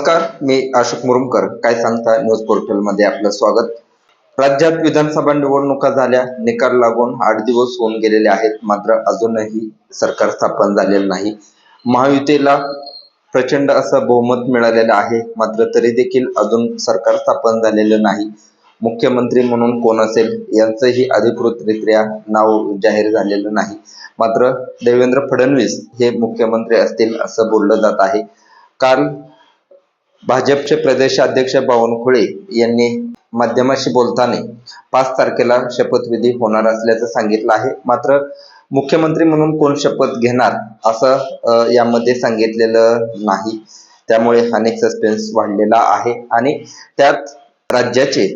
नमस्कार मी अशोक मुरुमकर. काय सांगता न्यूज पोर्टलमध्ये आपलं स्वागत. राज्यात विधानसभा निवडणुका झाल्या. निकाल लागून आठ दिवस होऊन गेलेले आहेत. मात्र अजूनही सरकार स्थापन झालेलं नाही. महायुतीला प्रचंड असं बहुमत मिळालेलं आहे. मात्र तरी देखील अजून सरकार स्थापन झालेलं नाही. मुख्यमंत्री म्हणून कोण असेल यांचंही अधिकृतरित्या नाव जाहीर झालेलं नाही. मात्र देवेंद्र फडणवीस हे मुख्यमंत्री असतील असं बोललं जात आहे. काल भाजपचे प्रदेशाध्यक्ष बावनकुळे यांनी माध्यमाशी बोलताना पाच तारखेला शपथविधी होणार असल्याचं सांगितलं आहे. मात्र मुख्यमंत्री म्हणून कोण शपथ घेणार असं यामध्ये सांगितलेलं नाही. त्यामुळे अनेक सस्पेन्स वाढलेला आहे. आणि त्यात राज्याचे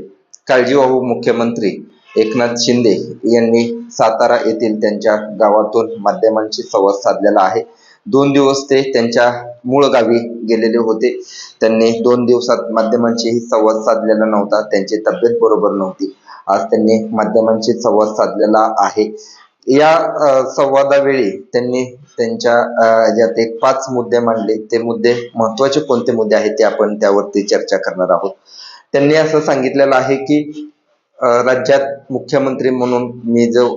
काळजीवाहू मुख्यमंत्री एकनाथ शिंदे यांनी सातारा येथील त्यांच्या गावातून माध्यमांशी संवाद साधलेला आहे. दोन दिवस ते त्यांच्या मूळ गावी गेलेले होते. त्यांनी दोन दिवसात माध्यमांशीही संवाद साधलेला नव्हता. त्यांची तब्येत बरोबर नव्हती. आज त्यांनी माध्यमांशी संवाद साधलेला आहे. या संवादावेळी त्यांनी त्यांच्या ज्यात एक पाच मुद्दे मांडले. ते मुद्दे महत्त्वाचे कोणते मुद्दे आहेत ते आपण त्यावरती चर्चा करणार आहोत. त्यांनी असं सांगितलेलं आहे की राज्यात मुख्यमंत्री म्हणून मी जो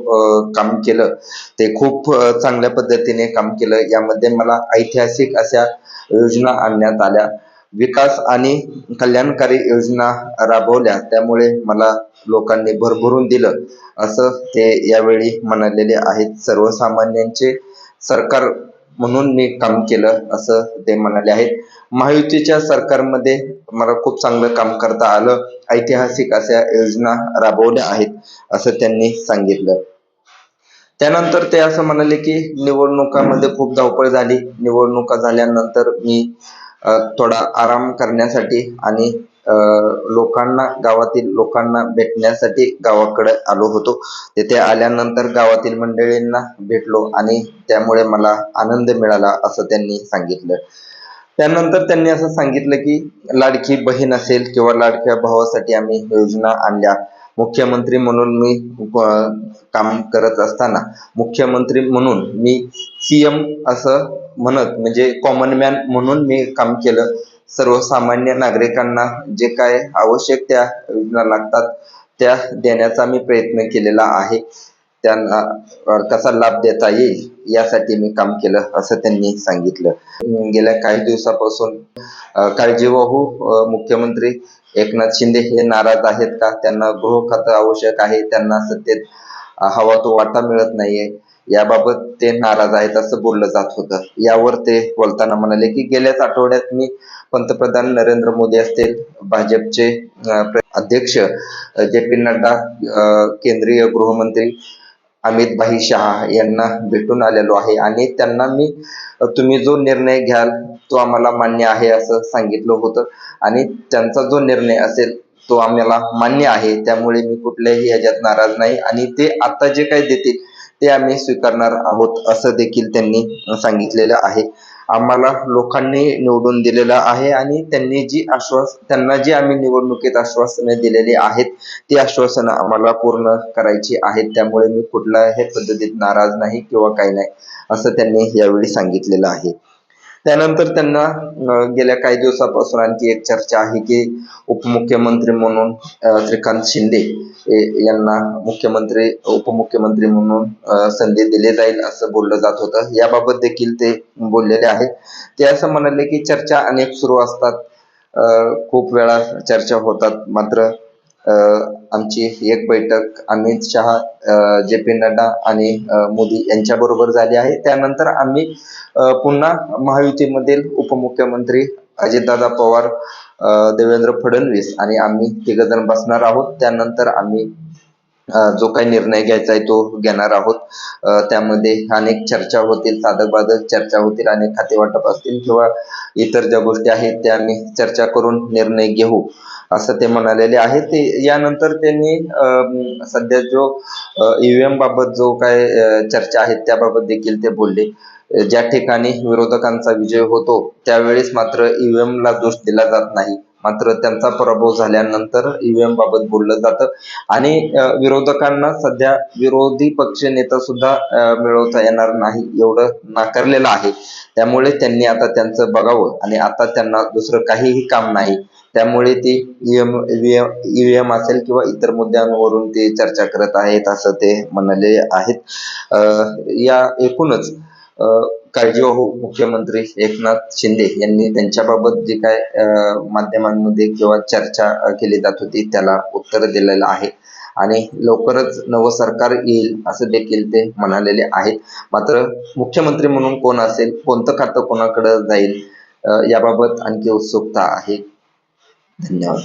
काम केलं ते खूप चांगल्या पद्धतीने काम केलं. यामध्ये मला ऐतिहासिक अशा योजना आणण्यात आल्या. विकास आणि कल्याणकारी योजना राबवल्या. त्यामुळे मला लोकांनी भरभरून दिलं. असं ते यावेळी म्हणालेले आहेत. सर्वसामान्यांचे सरकार म्हणून मी काम केलं असं ते म्हणाले आहेत. महायुतीच्या सरकारमध्ये मला खूप चांगलं काम करता आलं. ऐतिहासिक अशा योजना राबवल्या आहेत असं त्यांनी सांगितलं. त्यानंतर ते असं म्हणाले की निवडणुकामध्ये खूप धावपळ झाली. निवडणुका झाल्यानंतर मी थोडा आराम करण्यासाठी आणि लोकांना गावातील लोकांना भेटण्यासाठी गावाकडे आलो होतो. तिथे आल्यानंतर गावातील मंडळींना भेटलो आणि त्यामुळे मला आनंद मिळाला असं त्यांनी सांगितलं. त्यानंतर त्यांनी असं सांगितलं की लाडकी बहीण असेल किंवा लाडक्या भावासाठी आम्ही योजना आणल्या. मुख्यमंत्री म्हणून मी काम करत असताना मुख्यमंत्री म्हणून मी सीएम असं म्हणत म्हणजे कॉमन मॅन म्हणून मी काम केलं. सर्वसामान्य नागरिकांना जे काय आवश्यक त्या योजना लागतात त्या देण्याचा मी प्रयत्न केलेला आहे. त्यांना कसा लाभ देता येईल यासाठी मी काम केलं असं त्यांनी सांगितलं. गेल्या काही दिवसापासून काळजीवाहू मुख्यमंत्री एकनाथ शिंदे हे नाराज आहेत का? त्यांना गृह खातं आवश्यक आहे त्यांना सत्तेत हवा तो वाटा मिळत नाहीये. याबाबत ते नाराज आहेत असं बोललं जात होतं. यावर ते बोलताना म्हणाले की गेल्याच आठवड्यात मी पंतप्रधान नरेंद्र मोदी असतील भाजपचे अध्यक्ष जे पी नड्डा केंद्रीय गृहमंत्री अमित भाई शहा यांना भेटून आलेलो आहे. आणि त्यांना मी तुम्ही जो निर्णय घ्याल तो आम्हाला मान्य आहे असं सांगितलं होतं. आणि त्यांचा जो निर्णय असेल तो आम्हाला मान्य आहे. त्यामुळे मी कुठल्याही ह्याच्यात नाराज नाही. आणि ते आता जे काही देतील ते आम्ही स्वीकारणार आहोत असं देखील त्यांनी सांगितलेलं आहे. आम्हाला लोकांनी निवडून दिलेलं आहे आणि त्यांनी जी आश्वास त्यांना जी आम्ही निवडणुकीत आश्वासने दिलेली आहेत ती आश्वासनं आम्हाला पूर्ण करायची आहेत. त्यामुळे मी कुठल्याही पद्धतीत नाराज नाही किंवा काही नाही असं त्यांनी यावेळी सांगितलेलं आहे. त्यानंतर त्यांना गेल्या काही दिवसापासून आणखी एक चर्चा आहे की उपमुख्यमंत्री म्हणून श्रीकांत शिंदे ए- यांना मुख्यमंत्री उपमुख्यमंत्री म्हणून संधी दिली जाईल असं बोललं जात होतं. याबाबत देखील ते बोललेले आहेत. ते असं म्हणाले की चर्चा अनेक सुरू असतात. खूप वेळा चर्चा होतात. मात्र आमची एक बैठक अमित शहा जे पी नड्डा आणि मोदी यांच्याबरोबर झाली आहे. त्यानंतर आम्ही पुन्हा महायुतीमधील उपमुख्यमंत्री अजितदादा पवार देवेंद्र फडणवीस आणि आम्ही तिघजण बसणार आहोत. त्यानंतर आम्ही जो काही निर्णय घ्यायचा आहे तो घेणार आहोत. त्यामध्ये अनेक चर्चा होतील साधक बाधक चर्चा होतील अनेक खाते वाटप असतील किंवा इतर ज्या गोष्टी आहेत त्या आम्ही चर्चा करून निर्णय घेऊ असं ते म्हणालेले आहे. ते यानंतर त्यांनी सध्या जो ईव्हीएम बाबत जो काय चर्चा आहे त्याबाबत देखील ते बोलले. ज्या ठिकाणी विरोधकांचा विजय होतो त्यावेळेस मात्र ईव्हीएम ला दोष दिला जात नाही. मात्र त्यांचा पराभव झाल्यानंतर ईव्हीएम बाबत बोललं जातं. आणि विरोधकांना सध्या विरोधी पक्ष नेता सुद्धा मिळवता येणार नाही एवढं नाकारलेलं आहे. त्यामुळे त्यांनी आता त्यांचं बघावं आणि आता त्यांना दुसरं काहीही काम नाही. त्यामुळे ते ईएम ईव्हीएम असेल किंवा इतर मुद्द्यांवरून ते चर्चा करत आहेत असं ते म्हणाले आहेत. या एकूणच अं, काळजीवाहू हो, मुख्यमंत्री एकनाथ शिंदे यांनी त्यांच्याबाबत जे काय माध्यमांमध्ये किंवा चर्चा केली जात होती त्याला उत्तर दिलेलं आहे. आणि लवकरच नवं सरकार येईल असं देखील ते म्हणालेले आहेत. मात्र मुख्यमंत्री म्हणून कोण असेल कोणतं खातं कोणाकडे जाईल याबाबत आणखी उत्सुकता आहे. धन्यवाद.